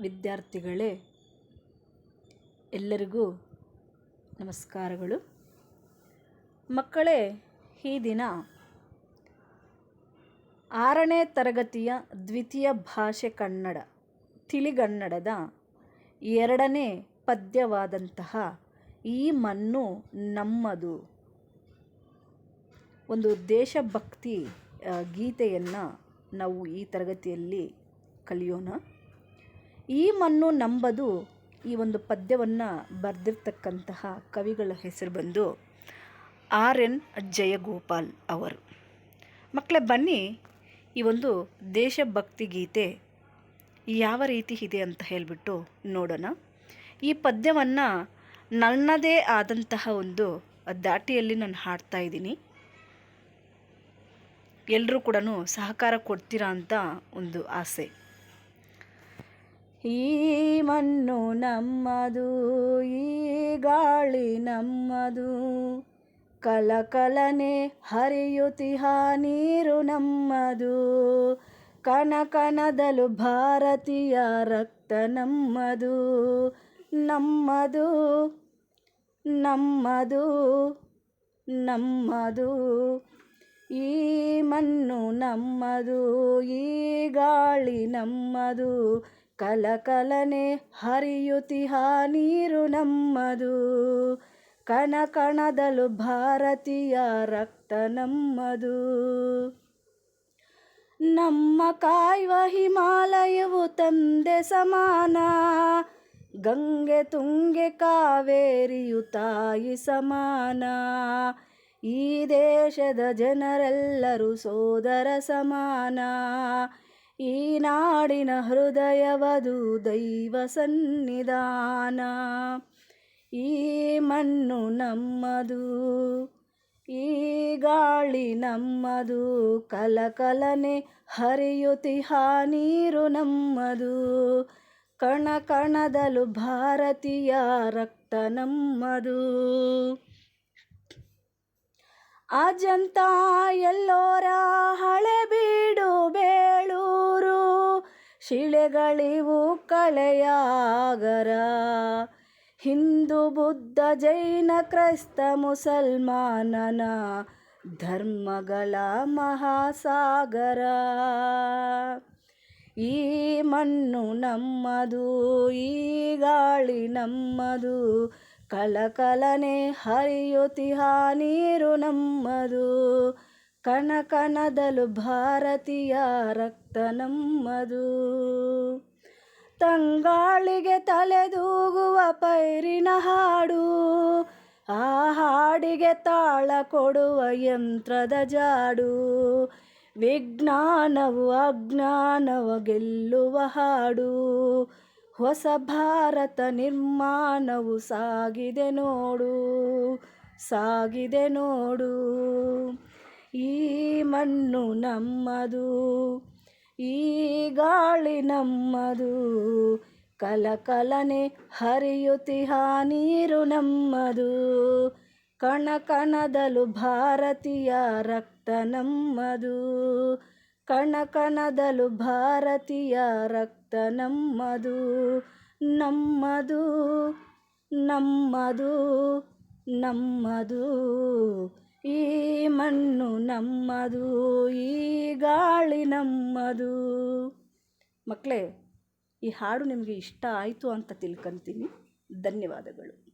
ವಿದ್ಯಾರ್ಥಿಗಳೇ, ಎಲ್ಲರಿಗೂ ನಮಸ್ಕಾರಗಳು. ಮಕ್ಕಳೇ, ಈ ದಿನ ಆರನೇ ತರಗತಿಯ ದ್ವಿತೀಯ ಭಾಷೆ ಕನ್ನಡ, ತಿಳಿಗನ್ನಡದ ಎರಡನೇ ಪದ್ಯವಾದಂತಹ ಈ ಮಣ್ಣು ನಮ್ಮದು. ಒಂದು ದೇಶಭಕ್ತಿ ಗೀತೆಯನ್ನು ನಾವು ಈ ತರಗತಿಯಲ್ಲಿ ಕಲಿಯೋಣ. ಈ ಮಣ್ಣು ನಂಬದು ಈ ಒಂದು ಪದ್ಯವನ್ನು ಬರೆದಿರ್ತಕ್ಕಂತಹ ಕವಿಗಳ ಹೆಸರು ಬಂದು ಆರ್ ಎನ್ ಜಯಗೋಪಾಲ್ ಅವರು. ಮಕ್ಕಳೇ ಬನ್ನಿ ಈ ಒಂದು ದೇಶಭಕ್ತಿ ಗೀತೆ ಯಾವ ರೀತಿ ಇದೆ ಅಂತ ಹೇಳಿಬಿಟ್ಟು ನೋಡೋಣ. ಈ ಪದ್ಯವನ್ನು ನನ್ನದೇ ಆದಂತಹ ಒಂದು ದಾಟಿಯಲ್ಲಿ ನಾನು ಹಾಡ್ತಾ ಇದ್ದೀನಿ. ಎಲ್ಲರೂ ಕೂಡ ಸಹಕಾರ ಕೊಡ್ತೀರಾ ಅಂತ ಒಂದು ಆಸೆ. ಈ ಮಣ್ಣು ನಮ್ಮದು, ಈ ಗಾಳಿ ನಮ್ಮದು. ಕಲಕಲನೆ ಹರಿಯುತಿಹ ನೀರು ನಮ್ಮದು. ಕನಕನದಲು ಭಾರತೀಯ ರಕ್ತ ನಮ್ಮದು. ನಮ್ಮದು ನಮ್ಮದು ನಮ್ಮದು. ಈ ಮಣ್ಣು ನಮ್ಮದು, ಈ ಗಾಳಿ ನಮ್ಮದು. ಕಲಕಲನೆ ಹರಿಯುತಿಹ ನೀರು ನಮ್ಮದು. ಕಣ ಕಣದಲು ಭಾರತೀಯ ರಕ್ತ ನಮ್ಮದು. ನಮ್ಮ ಕಾಯುವ ಹಿಮಾಲಯವು ತಂದೆ ಸಮಾನ. ಗಂಗೆ ತುಂಗೆ ಕಾವೇರಿಯು ತಾಯಿ ಸಮಾನ. ಈ ದೇಶದ ಜನರೆಲ್ಲರೂ ಸೋದರ ಸಮಾನ. ಈ ನಾಡಿನ ಹೃದಯವದು ದೈವ ಸನ್ನಿಧಾನ. ಈ ಮಣ್ಣು ನಮ್ಮದು, ಈ ಗಾಳಿ ನಮ್ಮದು, ಕಲಕಲನೆ ಹರಿಯುತಿಹ ನೀರು ನಮ್ಮದು. ಕಣ ಕಣದಲು ಭಾರತೀಯ ರಕ್ತ ನಮ್ಮದು. ಅಜಂತ ಎಲ್ಲೋರ ಬೇಳೂರು ಶಿಳೆಗಳಿವು ಕಳೆಯಾಗರ ಹಿಂದೂ, ಬುದ್ಧ, ಜೈನ, ಕ್ರೈಸ್ತ, ಮುಸಲ್ಮಾನನ ಧರ್ಮಗಳ ಮಹಾಸಾಗರ. ಈ ಮಣ್ಣು ನಮ್ಮದು, ಈ ಗಾಳಿ ನಮ್ಮದು, ಕಲಕಲನೆ ಹರಿಯುತಿಹ ನೀರು ನಮ್ಮದು. ಕಣ ಕಣದಲು ಭಾರತೀಯ ರಕ್ತ ನಮ್ಮದು. ತಂಗಾಳಿಗೆ ತಲೆದೂಗುವ ಪೈರಿನ ಹಾಡು, ಆ ಹಾಡಿಗೆ ತಾಳ ಕೊಡುವ ಯಂತ್ರದ ಜಾಡು. ವಿಜ್ಞಾನವು ಅಜ್ಞಾನವ ಗೆಲ್ಲುವ ಹಾಡು, ಹೊಸ ಭಾರತ ನಿರ್ಮಾಣವು ಸಾಗಿದೆ ನೋಡು ಸಾಗಿದೆ ನೋಡು. ಈ ಮಣ್ಣು ನಮ್ಮದು, ಈ ಗಾಳಿ ನಮ್ಮದು. ಕಲಕಲನೆ ಹರಿಯುತಿಹ ನೀರು ನಮ್ಮದು ಕಣ ಕಣದಲು ಭಾರತೀಯ ರಕ್ತ ನಮ್ಮದು. ಕಣ ಕಣದಲು ಭಾರತೀಯ ರಕ್ತ ನಮ್ಮದು ನಮ್ಮದು ನಮ್ಮದು ನಮ್ಮದು. ಈ ಮಣ್ಣು ನಮ್ಮದು, ಈ ಗಾಳಿ ನಮ್ಮದು. ಮಕ್ಕಳೇ, ಈ ಹಾಡು ನಿಮಗೆ ಇಷ್ಟ ಆಯಿತು ಅಂತ ತಿಳ್ಕೊಂತೀನಿ. ಧನ್ಯವಾದಗಳು.